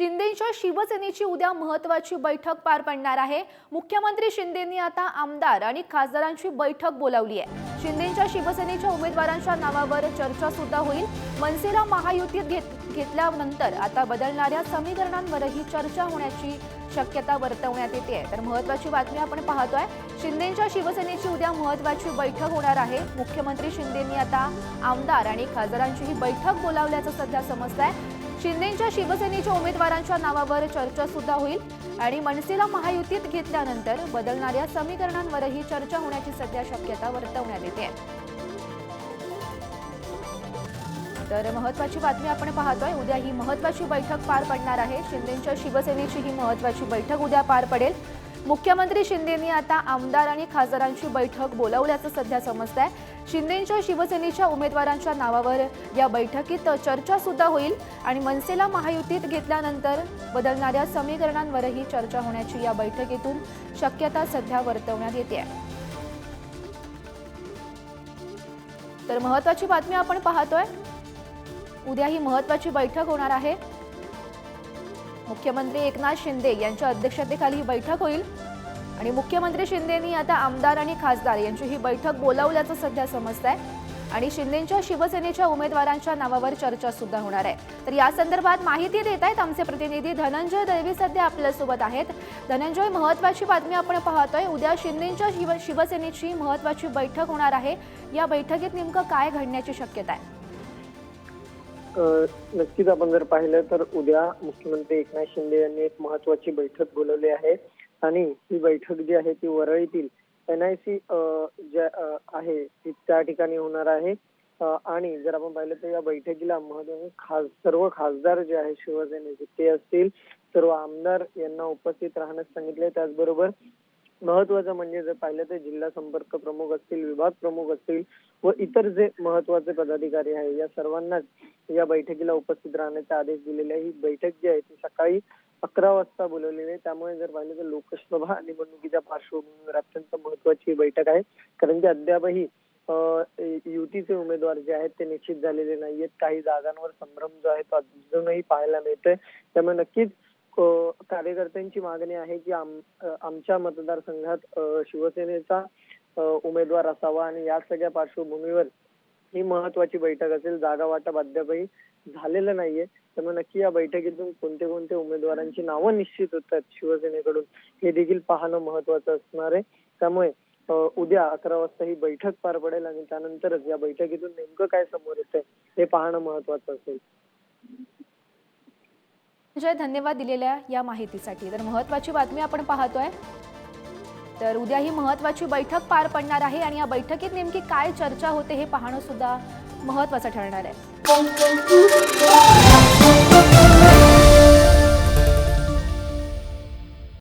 शिंदेच्या शिवसेनेची उद्या महत्वाची बैठक पार पडणार आहे. मुख्यमंत्री शिंदेंनी आता आमदार आणि खासदारांची बैठक बोलावली आहे. शिंदेच्या शिवसेनेच्या उमेदवारांच्या नावावर चर्चा सुद्धा होईल. मनसेला महायुतीत घेत घेतल्यानंतर आता बदलणाऱ्या समीकरणांवरही चर्चा होण्याची शक्यता वर्तवण्यात येते तर महत्वाची बातमी आपण पाहतोय. शिंदेच्या शिवसेनेची उद्या महत्वाची बैठक होणार आहे. मुख्यमंत्री शिंदेंनी आता आमदार आणि खासदारांची ही बैठक बोलावल्याचं सध्या समजतंय. शिंदेच्या शिवसेनेच्या उमेदवारांच्या नावावर चर्चा सुद्धा होईल आणि मनसेला महायुतीत घेतल्यानंतर बदलणाऱ्या समीकरणांवरही चर्चा होण्याची सध्या शक्यता वर्तवण्यात येते. तर महत्वाची बातमी आपण पाहतोय. उद्या ही महत्वाची बैठक पार पडणार आहे. शिंदेच्या शिवसेनेची ही महत्वाची बैठक उद्या पार पडेल. मुख्यमंत्री शिंदेंनी आता आमदार आणि खासदारांची बैठक बोलावल्याचं सध्या समजत आहे शिंदेंच्या शिवसेनेच्या उमेदवारांच्या नावावर या बैठकीत चर्चा सुद्धा होईल आणि मनसेला महायुतीत घेतल्यानंतर बदलणाऱ्या समीकरणांवरही चर्चा होण्याची या बैठकीतून शक्यता सध्या वर्तवण्यात येते आहे तर महत्वाची बातमी आपण पाहतोय. उद्या ही महत्वाची बैठक होणार आहे. मुख्यमंत्री एकनाथ शिंदे यांच्या अध्यक्षतेखाली ही बैठक होईल. आणि मुख्यमंत्री शिंदेनी आता आमदार आणि खासदार यांची ही बैठक बोलावल्याचं सध्या समजत आहे आणि शिंदेच्या शिवसेनेच्या उमेदवारांच्या नावावर चर्चा सुद्धा होणार आहे. तर या संदर्भात माहिती देत आहेत आमचे प्रतिनिधी धनंजय दळवी सध्या आपल्यासोबत आहेत. धनंजय महत्वाची बातमी आपण पाहतोय. उद्या शिंदेच्या शिव शिवसेनेची महत्वाची बैठक होणार आहे. या बैठकीत नेमकं काय घडण्याची शक्यता आहे? नक्कीच आपण जर पाहिलं तर उद्या मुख्यमंत्री एकनाथ शिंदे यांनी एक महत्वाची बैठक बोलवली आहे. आणि ही बैठक जी आहे ती वरळीतील एन आय सी ज्या आहे ती त्या ठिकाणी होणार आहे. आणि जर आपण पाहिलं तर या बैठकीला महत्त्वाचे खास सर्व खासदार जे आहे शिवसेनेचे ते असतील सर्व आमदार यांना उपस्थित राहण्यास सांगितले. त्याचबरोबर महत्वाचं म्हणजे जर पाहिलं तर जिल्हा संपर्क प्रमुख असतील विभाग प्रमुख असतील व इतर जे महत्त्वाचे पदाधिकारी आहे या सर्वांनाच या बैठकीला उपस्थित राहण्याचे आदेश दिलेले आहे ही बैठक जी आहे ती सकाळी अकरा वाजता बोलवलेली आहे. त्यामुळे जर पाहिलं तर लोकसभा निवडणुकीच्या पार्श्वभूमीवर अत्यंत महत्वाची ही बैठक आहे. कारण की अद्यापही युतीचे उमेदवार जे आहेत ते निश्चित झालेले नाहीयेत. काही जागांवर संभ्रम जो आहे तो अजूनही पाहायला मिळतोय. त्यामुळे नक्कीच कार्यकर्त्यांची मागणी आहे की आम- आमच्या मतदारसंघात शिवसेनेचा उमेदवार असावा आणि या सगळ्या पार्श्वभूमीवर ही महत्वाची बैठक असेल जागा वाटप अद्यापही झालेलं नाहीये. त्यामुळे नक्की या बैठकीतून कोणते कोणते उमेदवारांची नावं निश्चित होतात शिवसेनेकडून हे देखील पाहणं महत्वाचं असणार आहे. त्यामुळे उद्या अकरा वाजता ही बैठक पार पडेल आणि त्यानंतरच या बैठकीतून नेमकं काय समोर येतंय हे पाहणं महत्वाचं असेल. जय धन्यवाद दिलेल्या या माहितीसाठी. तर महत्वाची बातमी आपण पाहतोय. तर उद्या ही महत्वाची बैठक पार पडणार आहे आणि या बैठकीत नेमकी काय चर्चा होते हे पाहणं सुद्धा महत्वाचं ठरणार आहे.